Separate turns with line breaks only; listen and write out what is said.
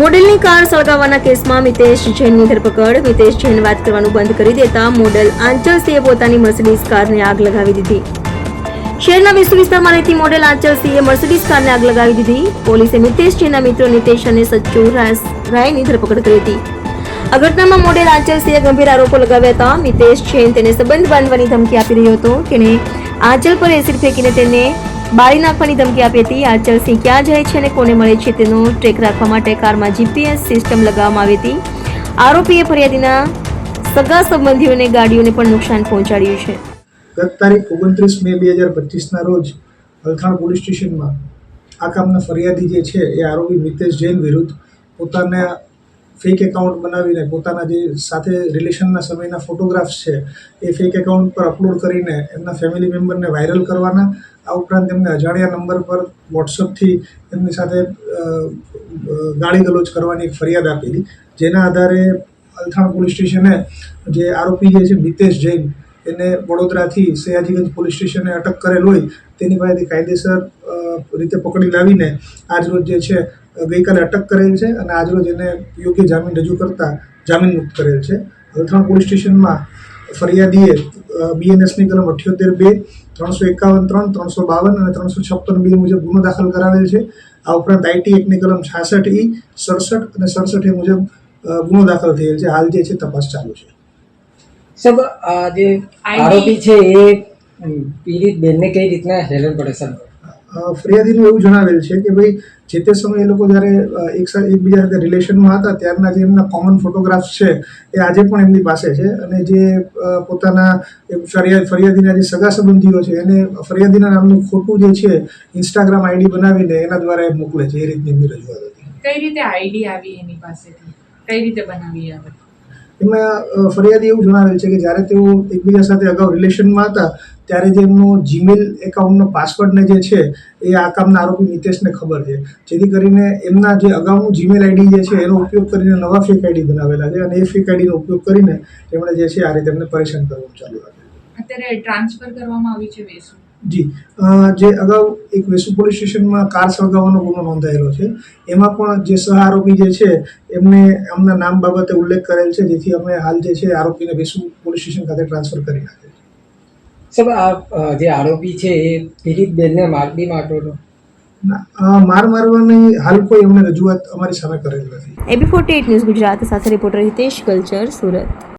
મોડેલની કાર સળગાવવાના કેસમાં મિતેશ જૈનની ધરપકડ. મિતેશ જૈન વાત કરવાનું બંધ કરી દેતા મોડેલ આંચલ સિંહે પોતાની મર્સિડીઝ કારને આગ લગાવી દીધી. શહેરના વિશ્વ વિસ્તારમાં રહેતી મોડેલ આંચલ સિંહે મર્સિડીઝ કારને આગ લગાવી દીધી. પોલીસે મિતેશ જૈનના મિત્રો નિતેશ અને સચ્ચુ રાયની ધરપકડ કરી હતી. આ ઘટનામાં મોડેલ આંચલ સિંહે ગંભીર આરોપો લગાવ્યા હતા. મિતેશ જૈન તેને સંબંધ બાંધવાની ધમકી આપી રહ્યો હતો. તેણે આંચલ પર એસિડ ફેંકીને તેને બાળી નાખવાની ધમકી આપી હતી. આ ચલસી ક્યાં જાય છે અને કોને મળે છે તેનો ટ્રેક રાખવા માટે કારમાં જીપીએસ સિસ્ટમ લગાવવામાં આવી હતી. આરોપીએ ફરિયાદીના સગા સંબંધીઓને ગાડીઓને પણ નુકસાન પહોંચાડ્યું છે.
ગત તારીખ ઓગણત્રીસ મે બે હજાર પચીસના રોજ અલથાણ પોલીસ સ્ટેશનમાં આ કામના ફરિયાદી જે છે એ આરોપી મિતેશ જૈન વિરુદ્ધ પોતાના ફેક એકાઉન્ટ બનાવીને પોતાના જે સાથે રિલેશનના સમયના ફોટોગ્રાફ્સ છે એ ફેક એકાઉન્ટ પર અપલોડ કરીને એમના ફેમિલી મેમ્બરને વાયરલ કરવાના આ ઉપરાંત તેમને અજાણ્યા નંબર પર વોટ્સઅપથી એમની સાથે ગાળી ગલોચ કરવાની એક ફરિયાદ આપેલી, જેના આધારે અલથાણ પોલીસ સ્ટેશને જે આરોપી જે છે, મિતેશ જૈન, એને વડોદરાથી સયાજીગંજ પોલીસ સ્ટેશને અટક કરેલ હોય, તેની પાસેથી કાયદેસર રીતે પકડી લાવીને આજરોજ જે છે, ગઈકાલે અટક કરેલ છે અને આજરોજ એને યોગ્ય જામીન રજૂ કરતા જામીન મુક્ત કરેલ છે. અલથાણ પોલીસ સ્ટેશનમાં ફરિયાદીએ બીએનએસની કલમ અઠ્યોતેર બે ત્રણસો એકાવન ત્રણ ત્રણસો બાવન અને ત્રણસો છપ્પન બે મુજબ ગુનો દાખલ કરાવેલ છે. આ ઉપરાંત આઈટી એકની કલમ છાસઠ ઈ સડસઠ અને સડસઠ એ મુજબ ગુનો દાખલ થયેલ છે. હાલ જે છે તપાસ ચાલુ છે.
સબ આ જે આરોપી છે એ પીડિત બેનને કઈ રીતના હેરાન પડે
અ, ફરિયાદીનું એવું જણાવેલ છે કે ભાઈ, જે તે સમયે એ લોકો જ્યારે એક સાથે એકબીજા સાથે રિલેશનમાં હતા, ત્યારના જે એમના કોમન ફોટોગ્રાફ્સ છે, એ આજે પણ એમની પાસે છે અને જે પોતાના ફરિયાદ ફરિયાદીના જે સગા સંબંધીઓ છે, એને ફરિયાદીના નામનું ખોટું જે છે ઇન્સ્ટાગ્રામ આઈડી બનાવીને એના દ્વારા એ મોકલે છે, એ રીતની એમની રજૂઆત હતી.
કઈ રીતે આઈડી આવી એની પાસેથી? કઈ રીતે બનાવી આવે
એમાં ફરિયાદી એવું જણાવેલ છે કે જ્યારે તેઓ એકબીજા સાથે અગાઉ રિલેશનમાં હતા, ત્યારે જે એમનો જીમેલ એકાઉન્ટનો પાસવર્ડને જે છે, એ આ કામના આરોપી મિતેશને ખબર છે. જેથી કરીને એમના જે અગાઉનું જીમેલ આઈડી જે છે, એનો ઉપયોગ કરીને નવા ફેક આઈડી બનાવેલા છે અને એ ફેક આઈડીનો ઉપયોગ કરીને એમણે જે છે, આ રીતે એમને પરેશાન કરવાનું ચાલુ રાખ્યું
અત્યારે ટ્રાન્સફર કરવામાં આવી છે વેસુ
જી. જે અગાઉ એક વેસુ પોલીસ સ્ટેશનમાં કાર સળગાવવાનો ગુનો નોંધાયેલો છે. એમાં પણ જે સહ આરોપી જે છે એમને એમના નામ બાબતે ઉલ્લેખ કરેલ છે જેથી અમે હાલ જે છે આરોપીને વેસુ પોલીસ સ્ટેશન ખાતે ટ્રાન્સફર કરી નાખેલ છે.
સબ આ જે આરોપી છે એ પીડિત બેનને મારડી મારતો હતો?
ના, માર મારવાની હાલ કોઈ એમને રજૂઆત અમારી સામે કરેલ નથી.
એબી ફોર્ટી ન્યૂઝ ગુજરાત સાથે રિપોર્ટર હિતેશ કલ્ચર સુરત.